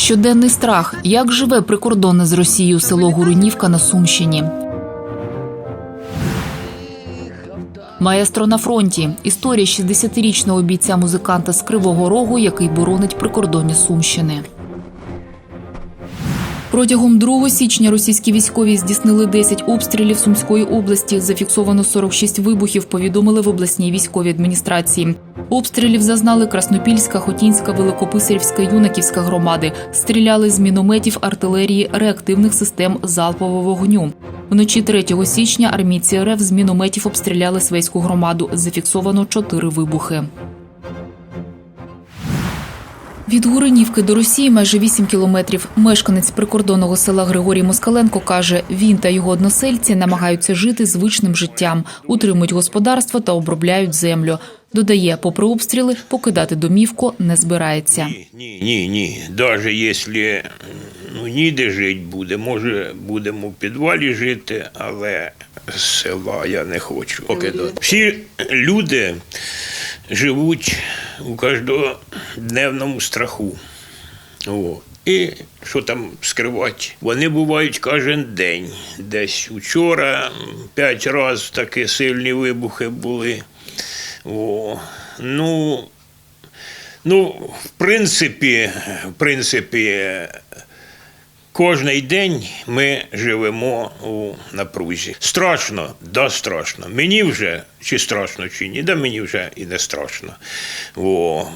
Щоденний страх. Як живе прикордонне з Росією село Гурунівка на Сумщині? Маестро на фронті. Історія 60-річного бійця-музиканта з Кривого Рогу, який боронить прикордоння Сумщини. Протягом 2 січня російські військові здійснили 10 обстрілів Сумської області. Зафіксовано 46 вибухів. Повідомили в обласній військовій адміністрації. Обстрілів зазнали Краснопільська, Хотінська, Великописарівська, Юнаківська громади. Стріляли з мінометів, артилерії, реактивних систем залпового вогню. Вночі 3 січня армійці РФ з мінометів обстріляли Свейську громаду. Зафіксовано 4 вибухи. Від Гуринівки до Росії майже 8 кілометрів. Мешканець прикордонного села Григорій Москаленко каже, він та його односельці намагаються жити звичним життям, утримують господарство та обробляють землю. Додає, попри обстріли, покидати домівку не збирається. Ні, ні, ні. Даже якщо ну, ніде жити буде, може будемо в підвалі жити, але з села я не хочу покидати. Всі люди живуть у кожнодневному страху. О. І що там скривати? Вони бувають кожен день. Десь учора п'ять разів такі сильні вибухи були. О. Ну, Ну, в принципі, в принципі, кожний день ми живемо у напрузі. Страшно, да, страшно. Мені вже чи страшно, чи ні, да мені вже і не страшно. О.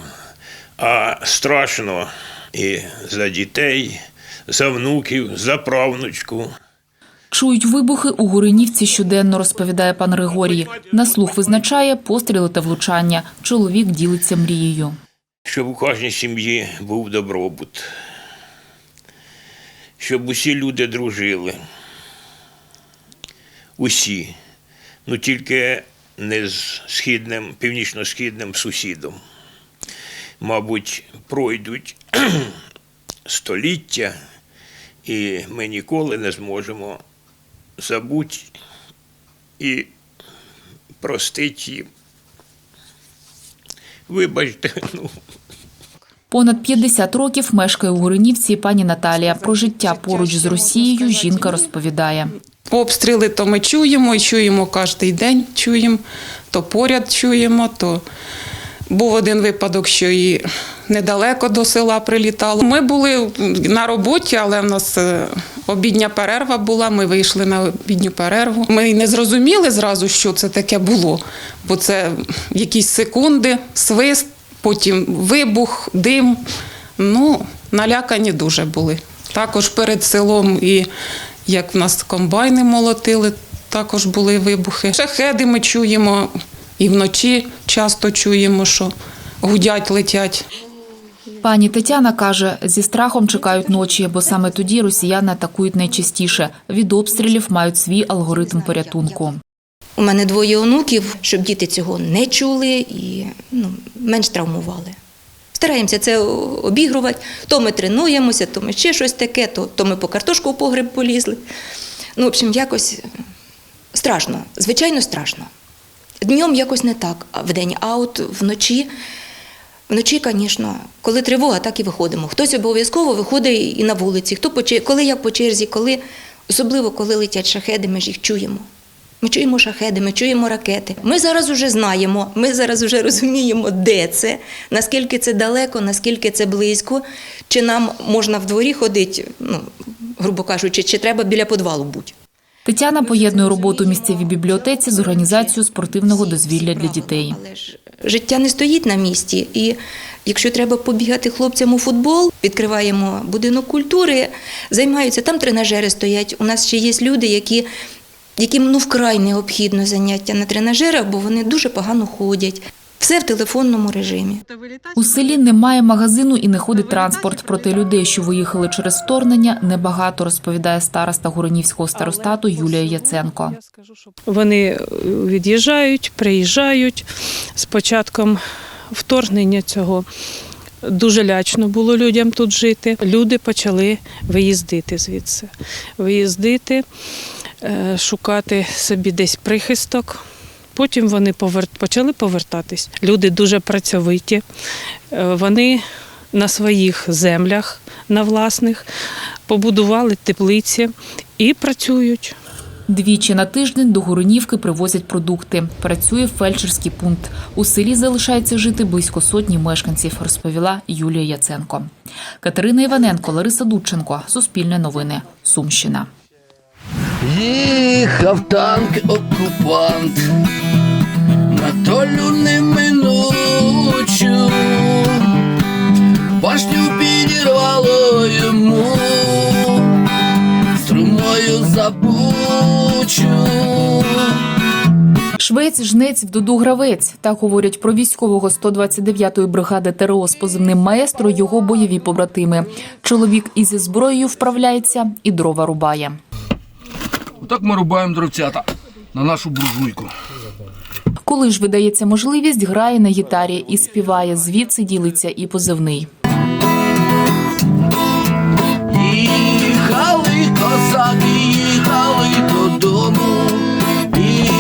А страшно і за дітей, за внуків, за правнучку. Чують вибухи у Гуринівці щоденно, розповідає пан Григорій. На слух визначає постріли та влучання. Чоловік ділиться мрією. щоб у кожній сім'ї був добробут, щоб усі люди дружили. Усі. Ну тільки не з східним, північно-східним сусідом. Мабуть, пройдуть століття, і ми ніколи не зможемо забути і простити їм. Вибачте, ну. Понад 50 років мешкає у Гуринівці пані Наталія. Про життя поруч з Росією жінка розповідає. Обстріли то ми чуємо і чуємо кожен день, чуємо, то поряд чуємо, то був один випадок, що і недалеко до села прилітало. Ми були на роботі, але в нас е, обідня перерва була. Ми вийшли на обідню перерву. Ми й не зрозуміли зразу, що це таке було, бо це якісь секунди, свист, потім вибух, дим. Ну, налякані дуже були. Також перед селом і як в нас комбайни молотили, також були вибухи. Шахеди ми чуємо і вночі часто чуємо, що гудять, летять. Пані Тетяна каже, зі страхом чекають ночі, бо саме тоді росіяни атакують найчастіше. Від обстрілів мають свій алгоритм порятунку. У мене двоє онуків, щоб діти цього не чули і ну, менш травмували. Стараємося це обігрувати. То ми тренуємося, то ми ще щось таке, то, то ми по картошку в погреб полізли. Ну, в общем, якось страшно, звичайно, страшно. Днем якось не так, а вдень, а от вночі. Вночі, звісно, коли тривога, так і виходимо. Хтось обов'язково виходить і на вулиці, хто по коли як по черзі, коли, особливо коли летять шахеди, ми ж їх чуємо. Ми чуємо шахеди, ми чуємо ракети. Ми зараз вже знаємо, ми зараз вже розуміємо, де це, наскільки це далеко, наскільки це близько, чи нам можна в дворі ходити, ну, грубо кажучи, чи треба біля подвалу бути. Тетяна поєднує роботу в місцевій бібліотеці з організацією спортивного дозвілля для дітей. Життя не стоїть на місці. І якщо треба побігати хлопцям у футбол, відкриваємо будинок культури, займаються, там тренажери стоять. У нас ще є люди, які, яким ну вкрай необхідно заняття на тренажерах, бо вони дуже погано ходять. Все в телефонному режимі. У селі немає магазину і не ходить транспорт. Проте людей, що виїхали через вторгнення, небагато, розповідає староста Гуронівського старостату Юлія Яценко. Вони е, від'їжджають, приїжджають з початком вторгнення цього. Дуже лячно було людям тут жити. Люди почали виїздити звідси, виїздити, е, шукати собі десь прихисток. Потім вони повер- почали повертатись. Люди дуже працьовиті. Е, Вони на своїх землях, на власних, побудували теплиці і працюють. Двічі на тиждень до Гуринівки привозять продукти. Працює фельдшерський пункт. У селі залишається жити близько сотні мешканців, розповіла Юлія Яценко. Катерина Іваненко, Лариса Дудченко. Суспільне новини. Сумщина. Їхав танк окупант на долю неминучу, башню підірвало йому струмою забучу. Швець, жнець, вдоду гравець. Так говорять про військового 129-ї бригади ТРО з позивним маестро його бойові побратими. Чоловік із зброєю вправляється і дрова рубає. Отак ми рубаємо дровцята на нашу буржуйку. Коли ж видається можливість, грає на гітарі і співає. Звідси ділиться і позивний. Їхали козаки, їхали додому, і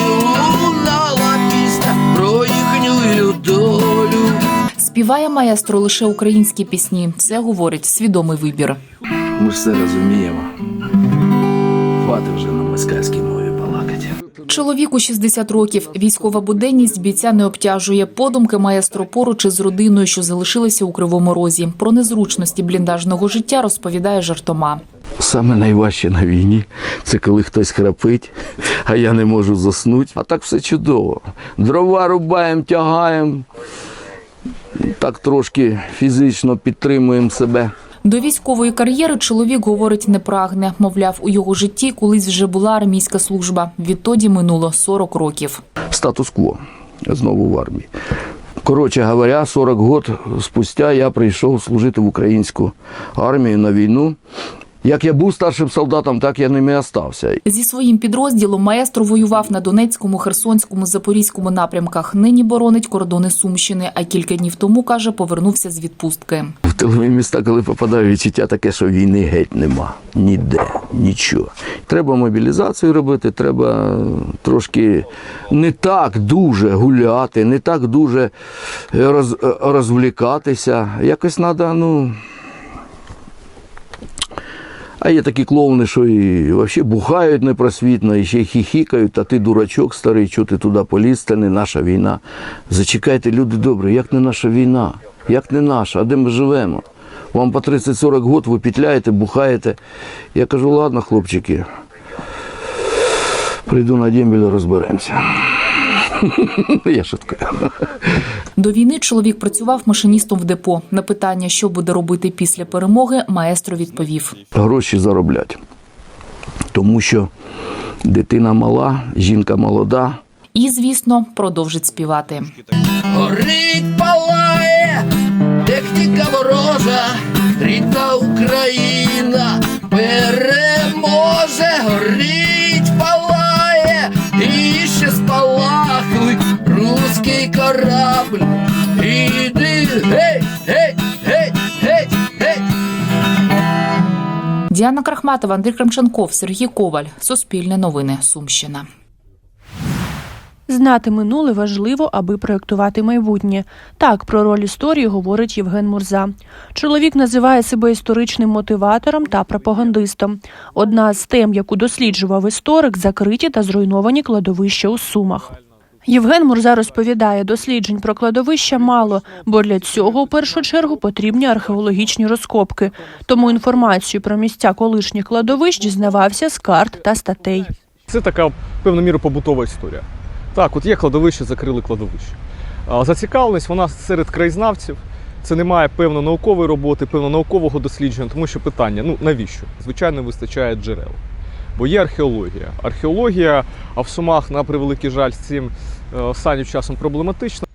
лунала пісня про їхню долю. Співає маестро лише українські пісні. Це говорить свідомий вибір. Ми ж все розуміємо. Хватить вже на москальській балакати. Чоловіку 60 років. Військова буденність бійця не обтяжує. Подумки маестро поруч із родиною, що залишилися у кривому розі. Про незручності бліндажного життя розповідає жартома. Саме найважче на війні це коли хтось храпить, а я не можу заснути. А так все чудово. Дрова рубаємо, тягаємо. Так трошки фізично підтримуємо себе. До військової кар'єри чоловік говорить не прагне. Мовляв, у його житті колись вже була армійська служба. Відтоді минуло 40 років. Статус-кво знову в армії. Коротше говоря, 40 років спустя я прийшов служити в українську армію на війну. Як я був старшим солдатом, так я ними остався. Зі своїм підрозділом маестро воював на Донецькому, Херсонському, Запорізькому напрямках. Нині боронить кордони Сумщини. А кілька днів тому каже, повернувся з відпустки. В тилові міста, коли попадаю, відчуття таке, що війни геть нема. Ніде, нічого. Треба мобілізацію робити, треба трошки не так дуже гуляти, не так дуже роз, розвлікатися. Якось треба, ну. А є такі клоуни, що і взагалі бухають непросвітно, і ще хіхікають, а ти дурачок старий, що ти туди поліз, це не наша війна. Зачекайте, люди добрі, як не наша війна? Як не наша? А де ми живемо? Вам по 30-40 років ви петляєте, бухаєте. Я кажу, ладно, хлопчики, прийду на дембіль, розберемося. Я шуткую. До війни чоловік працював машиністом в депо. На питання, що буде робити після перемоги, маестро відповів. Гроші зароблять. Тому що дитина мала, жінка молода, І, звісно, продовжить співати. Горить палає, техніка ворожа, рідна Україна корабль. Іди, гей, гей, гей, гей, гей. Діана Крахматова, Андрій Кремченков, Сергій Коваль. Суспільне новини. Сумщина. Знати минуле важливо, аби проєктувати майбутнє. Так про роль історії говорить Євген Мурза. Чоловік називає себе історичним мотиватором та пропагандистом. Одна з тем, яку досліджував історик, закриті та зруйновані кладовища у Сумах. Євген Мурза розповідає, досліджень про кладовища мало, бо для цього у першу чергу потрібні археологічні розкопки. Тому інформацію про місця колишніх кладовищ дізнавався з карт та статей. Це така певна міру побутова історія. Так, от є кладовище, закрили кладовище. Зацікавленість вона серед краєзнавців. Це немає певно наукової роботи, певно наукового дослідження, тому що питання: ну навіщо? Звичайно, вистачає джерел. Бо є археологія. Археологія, а в Сумах, на превеликий жаль, з цим е, останнім часом проблематична.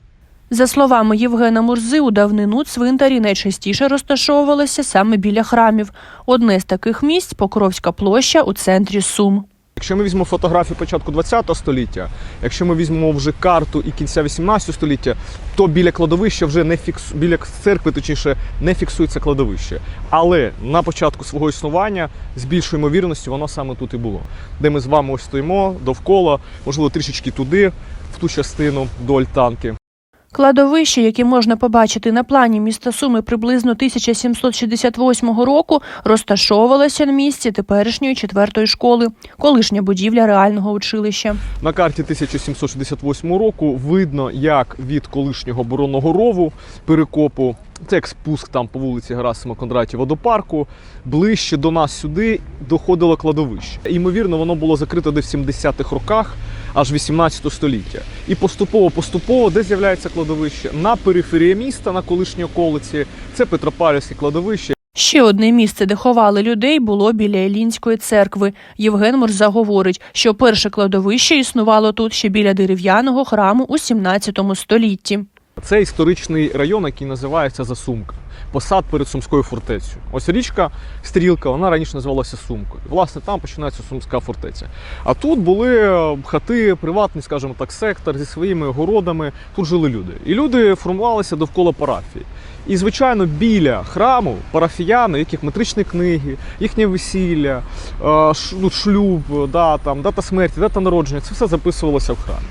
За словами Євгена Мурзи, у давнину цвинтарі найчастіше розташовувалися саме біля храмів. Одне з таких місць Покровська площа у центрі Сум. Якщо ми візьмемо фотографії початку ХХ століття, якщо ми візьмемо вже карту і кінця 18 століття, то біля кладовища вже не фікс... біля церкви, точніше, не фіксується кладовище. Але на початку свого існування з більшою ймовірністю воно саме тут і було. Де ми з вами ось стоїмо довкола, можливо, трішечки туди, в ту частину до альтанки. Кладовище, яке можна побачити на плані міста Суми приблизно 1768 року, розташовувалося на місці теперішньої четвертої школи, колишня будівля реального училища. На карті 1768 року видно, як від колишнього оборонного рову перекопу, це як спуск там по вулиці Герасима Кондратєва до парку, ближче до нас сюди доходило кладовище. Ймовірно, воно було закрите десь в 70-х роках, аж 18 століття. І поступово-поступово, де з'являється кладовище? На периферії міста, на колишній околиці, це Петропавлівське кладовище. Ще одне місце, де ховали людей, було біля Елінської церкви. Євген Мурза говорить, що перше кладовище існувало тут ще біля дерев'яного храму у 17 столітті. Це історичний район, який називається Засумка. Посад перед Сумською фортецею. Ось річка Стрілка, вона раніше називалася Сумкою. Власне, там починається Сумська фортеця. А тут були е, хати, приватний, скажімо так, сектор зі своїми городами. Тут жили люди. І люди формувалися довкола парафії. І, звичайно, біля храму парафіяни, яких метричні книги, їхнє весілля, е, ну, шлюб, да, там, дата смерті, дата народження, це все записувалося в храмі.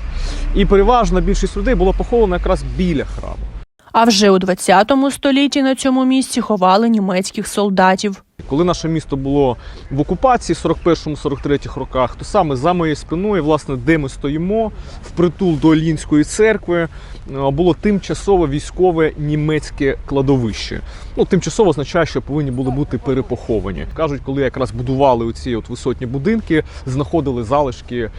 І переважна більшість людей була похована якраз біля храму. А вже у 20 столітті на цьому місці ховали німецьких солдатів. Коли наше місто було в окупації в 41-43 роках, то саме за моєю спиною, власне, де ми стоїмо, впритул до Олінської церкви, е, було тимчасове військове німецьке кладовище. Ну, тимчасово означає, що повинні були бути перепоховані. Кажуть, коли якраз будували оці от висотні будинки, знаходили залишки е,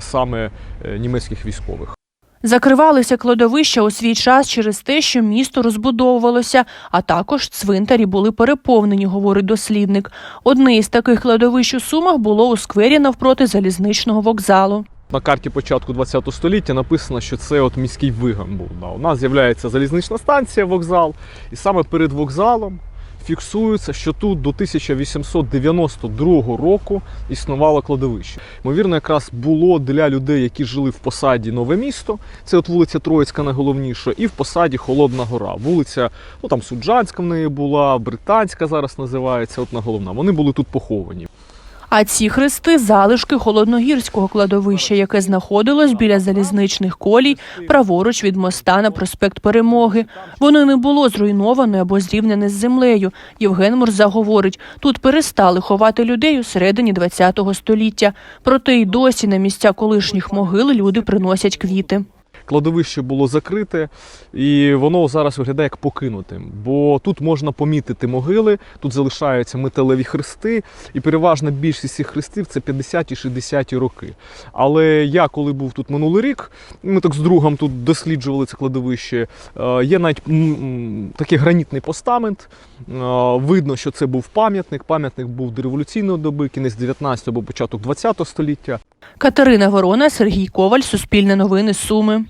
саме е, німецьких військових. Закривалися кладовища у свій час через те, що місто розбудовувалося, а також цвинтарі були переповнені, говорить дослідник. Одне із таких кладовищ у Сумах було у сквері навпроти залізничного вокзалу. На карті початку ХХ століття написано, що це от міський виган був. У нас з'являється залізнична станція, вокзал, і саме перед вокзалом фіксується, що тут до 1892 року існувало кладовище. Ймовірно, якраз було для людей, які жили в посаді Нове місто. Це от вулиця Троїцька найголовніша, і в посаді Холодна Гора. Вулиця, ну там Суджанська в неї була, Британська зараз називається, от на головна. Вони були тут поховані. А ці хрести залишки холодногірського кладовища, яке знаходилось біля залізничних колій, праворуч від моста на проспект Перемоги. Воно не було зруйноване або зрівняне з землею. Євген Мурза говорить, тут перестали ховати людей у середині ХХ століття. Проте й досі на місця колишніх могил люди приносять квіти. Кладовище було закрите, і воно зараз виглядає як покинутим. Бо тут можна помітити могили, тут залишаються металеві хрести, і переважна більшість цих хрестів це 50-ті, 60-ті роки. Але я, коли був тут минулий рік, ми так з другом тут досліджували це кладовище. е, Є навіть такий гранітний постамент. Е, Видно, що це був пам'ятник. Пам'ятник був до революційної доби, кінець 19 або початок 20 століття. Катерина Ворона, Сергій Коваль, Суспільне новини, Суми.